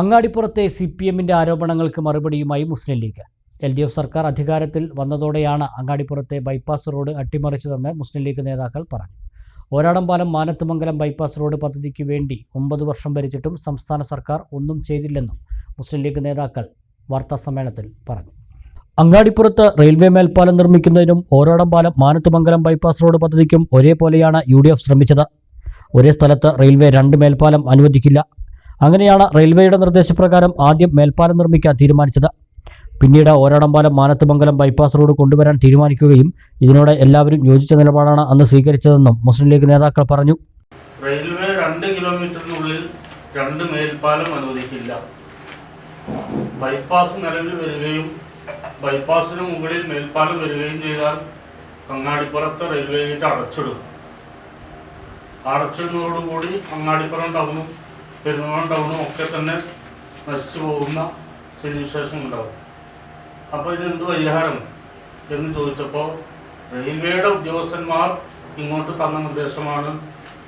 അങ്ങാടിപ്പുറത്തെ C P എമ്മിന്റെ ആരോപണങ്ങൾക്ക് മറുപടിയുമായി Muslim League. L D F സർക്കാർ അധികാരത്തിൽ വന്നതോടെയാണ് അങ്ങാടിപ്പുറത്തെ ബൈപ്പാസ് റോഡ് അട്ടിമറിച്ചതെന്ന് മുസ്ലിം ലീഗ് നേതാക്കൾ പറഞ്ഞു. ഓരാടംപാലം മാനത്തുമംഗലം ബൈപ്പാസ് റോഡ് പദ്ധതിക്ക് വേണ്ടി ഒമ്പത് വർഷം ഭരിച്ചിട്ടും സംസ്ഥാന സർക്കാർ ഒന്നും ചെയ്തില്ലെന്നും മുസ്ലിം ലീഗ് നേതാക്കൾ വാർത്താ സമ്മേളനത്തിൽ പറഞ്ഞു. അങ്ങാടിപ്പുറത്ത് റെയിൽവേ മേൽപ്പാലം നിർമ്മിക്കുന്നതിനും ഓരോടംപാലം മാനത്തുമംഗലം ബൈപ്പാസ് റോഡ് പദ്ധതിക്കും ഒരേപോലെയാണ് യു ശ്രമിച്ചത്. ഒരേ സ്ഥലത്ത് റെയിൽവേ രണ്ട് മേൽപ്പാലം അനുവദിക്കില്ല. അങ്ങനെയാണ് റെയിൽവേയുടെ നിർദ്ദേശപ്രകാരം ആദ്യം മേൽപ്പാലം നിർമ്മിക്കാൻ തീരുമാനിച്ചത്. പിന്നീട് ഓരാടംപാലം മാനത്തുമംഗലം ബൈപ്പാസ് റോഡ് കൊണ്ടുവരാൻ തീരുമാനിക്കുകയും ഇതിനോട് എല്ലാവരും യോജിച്ച നിലപാടാണ് അന്ന് സ്വീകരിച്ചതെന്നും മുസ്ലിം ലീഗ് നേതാക്കൾ പറഞ്ഞു. റെയിൽവേ രണ്ട് കിലോമീറ്ററിനുള്ളിൽ രണ്ട് മേൽപ്പാലം അനുവദിക്കില്ല. ബൈപ്പാസ് നിലവിൽ വരികയും ബൈപ്പാസിന് മുകളിൽ മേൽപ്പാലം വരികയും ചെയ്താൽ അങ്ങാടിപ്പുറത്തെ റെയിൽവേ ഗേറ്റ് അടച്ചിടും. അടച്ചിടുന്നതോടുകൂടി അങ്ങാടിപ്പുറം ടൗണും പെരുന്നാൾ ടൗണും ഒക്കെ തന്നെ നശിച്ചു പോകുന്ന സ്ഥിതിവിശേഷം ഉണ്ടാവും അപ്പോൾ ഇതിനെന്ത് പരിഹാരം എന്ന് ചോദിച്ചപ്പോൾ റെയിൽവേയുടെ ഉദ്യോഗസ്ഥന്മാർ ഇങ്ങോട്ട് തന്ന നിർദ്ദേശമാണ്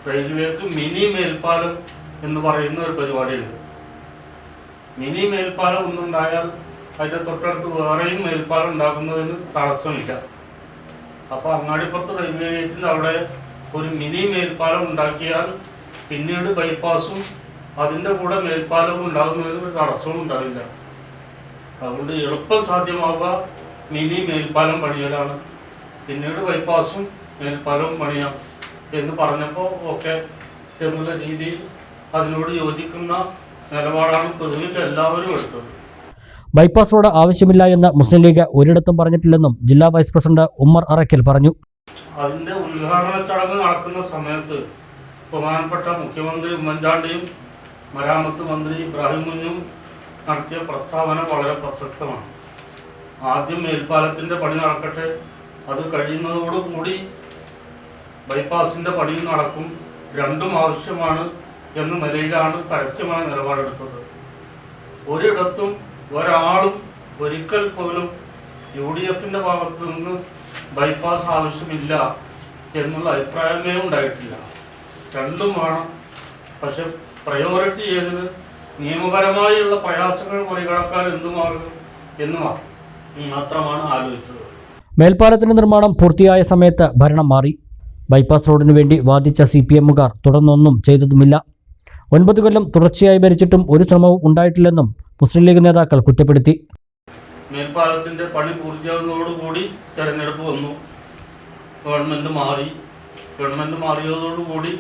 റെയിൽവേക്ക് മിനി മേൽപ്പാലം എന്ന് പറയുന്ന ഒരു പരിപാടിയുണ്ട്. മിനി മേൽപ്പാലം ഒന്നുണ്ടായാൽ അതിന്റെ തൊട്ടടുത്ത് വേറെയും മേൽപ്പാലം ഉണ്ടാക്കുന്നതിന് തടസ്സമില്ല. അപ്പോൾ അങ്ങാടിപ്പുറത്ത് റെയിൽവേ ഗേറ്റിൽ അവിടെ ഒരു മിനി മേൽപ്പാലം ഉണ്ടാക്കിയാൽ പിന്നീട് ബൈപ്പാസും അതിന്റെ കൂടെ മേൽപ്പാലം ഉണ്ടാകുന്നതിന് ഒരു തടസ്സവും ഉണ്ടാവില്ല. അതുകൊണ്ട് എളുപ്പം സാധ്യമാവുക മിനി മേൽപ്പാലം പണിയലാണ്. പിന്നീട് ബൈപ്പാസും മേൽപ്പാലവും പണിയാം എന്ന് പറഞ്ഞപ്പോൾ ഓക്കെ എന്നുള്ള രീതിയിൽ അതിനോട് യോജിക്കുന്ന നിലപാടാണ് പൊതുവിൽ എല്ലാവരും എടുത്തത്. ബൈപ്പാസ് റോഡ് ആവശ്യമില്ല എന്ന് മുസ്ലിം ലീഗ് ഒരിടത്തും പറഞ്ഞിട്ടില്ലെന്നും ജില്ലാ വൈസ് പ്രസിഡന്റ് ഉമ്മർ അറക്കൽ പറഞ്ഞു. അതിന്റെ ഉദ്ഘാടന ചടങ്ങ് നടക്കുന്ന സമയത്ത് ബഹുമാനപ്പെട്ട മുഖ്യമന്ത്രി ഉമ്മൻചാണ്ടിയും മരാമത്ത് മന്ത്രി ഇബ്രാഹിം കുഞ്ഞും നടത്തിയ പ്രസ്താവന വളരെ പ്രസക്തമാണ്. ആദ്യം മേൽപ്പാലത്തിന്റെ പണി നടക്കട്ടെ അത് കഴിയുന്നതോടുകൂടി ബൈപ്പാസിന്റെ പണിയും നടക്കും രണ്ടും ആവശ്യമാണ് എന്ന നിലയിലാണ് പരസ്യമായ നിലപാടെടുത്തത്. ഒരിടത്തും ഒരാളും ഒരിക്കൽ പോലും യു ഡി എഫിന്റെ ഭാഗത്ത് നിന്ന് ബൈപ്പാസ് ആവശ്യമില്ല എന്നുള്ള അഭിപ്രായമേ ഉണ്ടായിട്ടില്ല. രണ്ടും വേണം പക്ഷെ പ്രയോറിറ്റി ചെയ്തത് നിയമപരമായുള്ള പ്രയാസങ്ങൾ മറികടക്കാൻ എന്തു മാർഗം എന്ന് മാത്രമാണ് ആലോചിച്ചത്. മേൽപ്പാലത്തിന്റെ നിർമ്മാണം പൂർത്തിയായ സമയത്ത് ഭരണം മാറി. ബൈപ്പാസ് റോഡിനു വേണ്ടി വാദിച്ച സി പി എമ്മുകാർ തുടർന്നൊന്നും ചെയ്തതുമില്ല. ഒൻപത് കൊല്ലം തുടർച്ചയായി ഭരിച്ചിട്ടും ഒരു ശ്രമവും ഉണ്ടായിട്ടില്ലെന്നും മുസ്ലിം ലീഗ് നേതാക്കൾ കുറ്റപ്പെടുത്തി. മേൽപ്പാലത്തിന്റെ പണി പൂർത്തിയാകുന്നതോടുകൂടി തെരഞ്ഞെടുപ്പ് വന്നു. ഗവൺമെന്റ് മാറി. ഗവൺമെന്റ് മാറിയതോടുകൂടി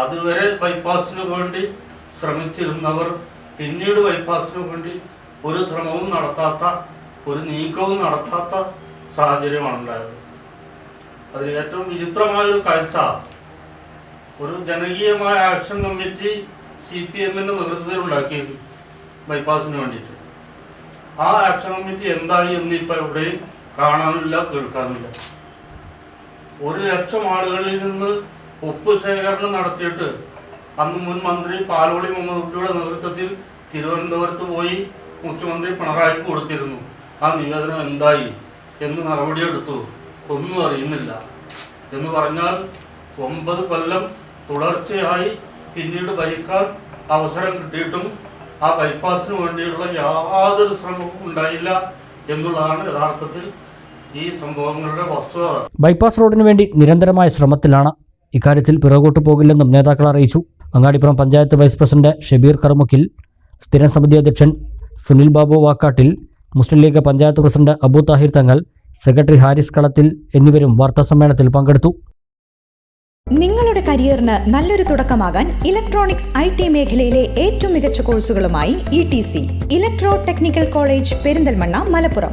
അതുവരെ ബൈപ്പാസിന് വേണ്ടി ശ്രമിച്ചിരുന്നവർ പിന്നീട് ബൈപ്പാസിന് വേണ്ടി ഒരു ശ്രമവും നടത്താത്ത ഒരു നീക്കവും നടത്താത്ത സാഹചര്യമാണ് ഉണ്ടായത്. അതിൽ ഏറ്റവും വിചിത്രമായ ഒരു കാഴ്ച ഒരു ജനകീയമായ ആക്ഷൻ കമ്മിറ്റി സി പി എമ്മിന്റെ നേതൃത്വത്തിൽ ഉണ്ടാക്കിയത് ബൈപ്പാസിന് വേണ്ടിയിട്ട്. ആ ആക്ഷൻ കമ്മിറ്റി എന്തായി എന്ന് ഇപ്പൊ എവിടെയും കാണാനില്ല കേൾക്കാനില്ല. ഒരു ലക്ഷം ആളുകളിൽ നിന്ന് ഒപ്പ് ശേഖരണം നടത്തിയിട്ട് അന്ന് മുൻ മന്ത്രി പാലോളി മുഹമ്മദിയുടെ നേതൃത്വത്തിൽ തിരുവനന്തപുരത്ത് പോയി മുഖ്യമന്ത്രി പിണറായിക്ക് കൊടുത്തിരുന്നു. ആ നിവേദനം എന്തായി? എന്ന് നടപടിയെടുത്തു. ഒന്നും അറിയുന്നില്ല. എന്ന് പറഞ്ഞാൽ ഒമ്പത് കൊല്ലം തുടർച്ചയായി പിന്നീട് ഭരിക്കാൻ അവസരം കിട്ടിയിട്ടും ആ ബൈപ്പാസിന് വേണ്ടിയുള്ള യാതൊരു ശ്രമവും ഉണ്ടായില്ല എന്നുള്ളതാണ് യഥാർത്ഥത്തിൽ ഈ സംഭവങ്ങളുടെ വസ്തുത. ബൈപ്പാസ് റോഡിന് വേണ്ടി നിരന്തരമായ ശ്രമത്തിലാണ് ഇക്കാര്യത്തിൽ പിറകോട്ട് പോകില്ലെന്നും നേതാക്കൾ അറിയിച്ചു. അങ്ങാടിപ്പുറം പഞ്ചായത്ത് വൈസ് പ്രസിഡന്റ് ഷബീർ കർമുക്കിൽ സ്ഥിരം സമിതി അധ്യക്ഷൻ സുനിൽ ബാബു വാക്കാട്ടിൽ മുസ്ലിം ലീഗ് പഞ്ചായത്ത് പ്രസിഡന്റ് അബു താഹിർ തങ്ങൾ സെക്രട്ടറി ഹാരിസ് കളത്തിൽ എന്നിവരും വാർത്താസമ്മേളനത്തിൽ പങ്കെടുത്തു. നിങ്ങളുടെ കരിയറിന് നല്ലൊരു തുടക്കമാകാൻ ഇലക്ട്രോണിക്സ് ഐ ടി മേഖലയിലെ ഏറ്റവും മികച്ച കോഴ്സുകളുമായി E T C electro technical college Perinthalmanna Malappuram.